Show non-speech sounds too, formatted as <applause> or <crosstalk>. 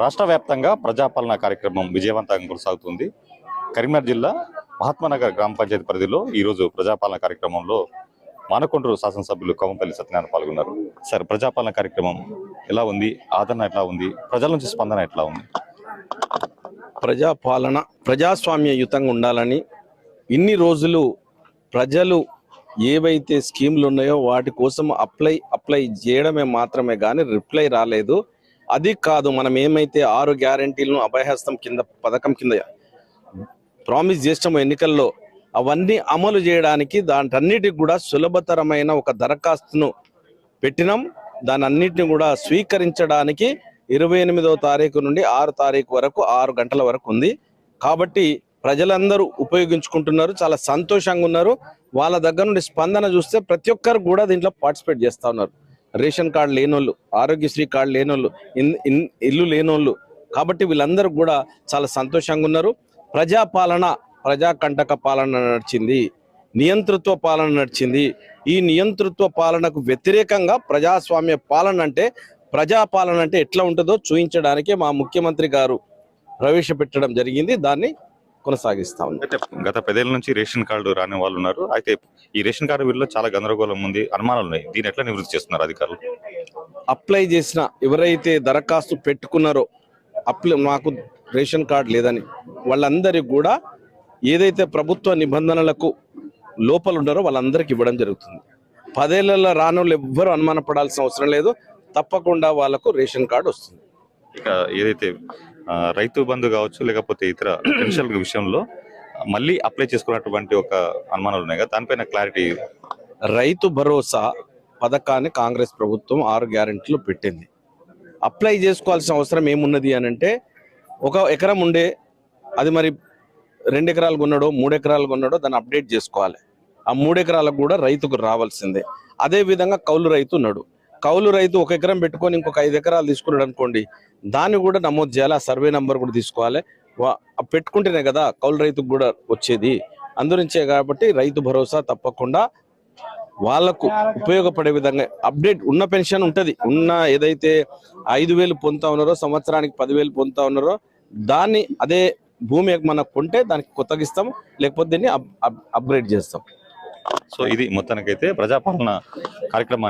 రాష్ట్ర వ్యాప్తంగా ప్రజాపాలన కార్యక్రమం విజయవంతంగా కొనసాగుతుంది. కరీంనగర్ జిల్లా మహాత్మానగర్ గ్రామ పంచాయతీ పరిధిలో ఈరోజు ప్రజాపాలన కార్యక్రమంలో మానకొండూరు శాసనసభ్యులు కవంపల్లి సత్యనారాయణ పాల్గొన్నారు. సార్ ప్రజాపాలన కార్యక్రమం ఎలా ఉంది? ఆదరణ ఎట్లా ఉంది? ప్రజల నుంచి స్పందన ఎట్లా ఉంది? ప్రజాపాలన ప్రజాస్వామ్యయుతంగా ఉండాలని ఇన్ని రోజులు ప్రజలు ఏవైతే స్కీములు ఉన్నాయో వాటి కోసం అప్లై అప్లై చేయడమే మాత్రమే కానీ రిప్లై రాలేదు. అది కాదు మనం ఏమైతే ఆరు గ్యారంటీలను అభయహస్తం కింద పథకం కింద ప్రామిస్ చేసాము ఎన్నికల్లో అవన్నీ అమలు చేయడానికి దాంటన్నిటికి కూడా సులభతరమైన ఒక దరఖాస్తును పెట్టినాం. దాని అన్నిటిని కూడా స్వీకరించడానికి ఇరవై ఎనిమిదవ తారీఖు నుండి ఆరు తారీఖు వరకు ఆరు గంటల వరకు ఉంది. కాబట్టి ప్రజలందరూ ఉపయోగించుకుంటున్నారు చాలా సంతోషంగా ఉన్నారు. వాళ్ళ దగ్గర నుండి స్పందన చూస్తే ప్రతి ఒక్కరు కూడా దీంట్లో పార్టిసిపేట్ చేస్తా ఉన్నారు. రేషన్ కార్డు లేనోళ్ళు ఆరోగ్యశ్రీ కార్డు లేనోళ్ళు ఇన్- ఇన్- ఇల్లు లేనోళ్ళు. కాబట్టి వీళ్ళందరూ కూడా చాలా సంతోషంగా ఉన్నారు. ప్రజాపాలన ప్రజాకంటక పాలన నడిచింది. నియంతృత్వ పాలన నడిచింది. ఈ నియంతృత్వ పాలనకు వ్యతిరేకంగా ప్రజాస్వామ్య పాలన అంటే ప్రజాపాలన అంటే ఎట్లా ఉంటుందో చూపించడానికే మా ముఖ్యమంత్రి గారు ప్రవేశపెట్టడం జరిగింది. దాన్ని కొనసాగిస్తా ఉన్నాం అయితే గత పదేళ్ళ నుంచి రేషన్ కార్డు రాని వాళ్ళు ఉన్నారు. అయితే ఈ రేషన్ కార్డు వీళ్ళలో చాలా గందరగోళం ఉంది అనుమానాలు ఉన్నాయి. దీన్ని ఎట్లా నివృత్తి చేస్తున్నారు అధికారులు? అప్లై చేసిన ఎవరైతే దరఖాస్తు పెట్టుకున్నారో అప్లై మాకు రేషన్ కార్డు లేదని వాళ్ళందరికీ కూడా ఏదైతే ప్రభుత్వ నిబంధనలకు లోపల ఉన్నారో వాళ్ళందరికీ ఇవ్వడం జరుగుతుంది. పదేళ్ళలో రానోళ్ళు ఎవ్వరూ అనుమానపడాల్సిన అవసరం లేదు. తప్పకుండా వాళ్ళకు రేషన్ కార్డు వస్తుంది. ఇక ఏదైతే రైతు బంధు కావచ్చు లేకపోతే ఇతర <clears throat> పెన్షన్ విషయంలో మళ్ళీ అప్లై చేసుకున్నటువంటి ఒక అనుమానాలు ఉన్నాయి కదా దానిపైన క్లారిటీ రైతు భరోసా పథకాన్ని కాంగ్రెస్ ప్రభుత్వం ఆరు గ్యారెంటీలు పెట్టింది. అప్లై చేసుకోవాల్సిన అవసరం ఏమున్నది అని అంటే ఒక ఎకరం ఉండే అది మరి రెండు ఎకరాలు కొన్నాడో మూడు ఎకరాలు కొన్నాడో దాన్ని అప్డేట్ చేసుకోవాలి. ఆ మూడు ఎకరాలకు కూడా రైతుకు రావాల్సిందే. అదే విధంగా కౌలు రైతు ఉన్నాడు. కౌలు రైతు ఒక ఎకరం పెట్టుకొని ఇంకొక ఐదు ఎకరాలు తీసుకున్నాడు అనుకోండి దాన్ని కూడా నమోదు చేయాలి ఆ సర్వే నంబర్ కూడా తీసుకోవాలి. పెట్టుకుంటేనే కదా కౌలు రైతుకు కూడా వచ్చేది. అందురించే కాబట్టి రైతు భరోసా తప్పకుండా వాళ్ళకు ఉపయోగపడే విధంగా అప్డేట్ ఉన్న పెన్షన్ ఉంటది. ఉన్న ఏదైతే ఐదు వేలు పొందుతా ఉన్నారో సంవత్సరానికి పదివేలు పొందుతా ఉన్నారో దాన్ని అదే భూమి మనకు కొంటే దానికి కొత్తగిస్తాం లేకపోతే దీన్ని అప్- అప్గ్రేడ్ చేస్తాం. సో ఇది మొత్తానికైతే ప్రజాపాలన కార్యక్రమాన్ని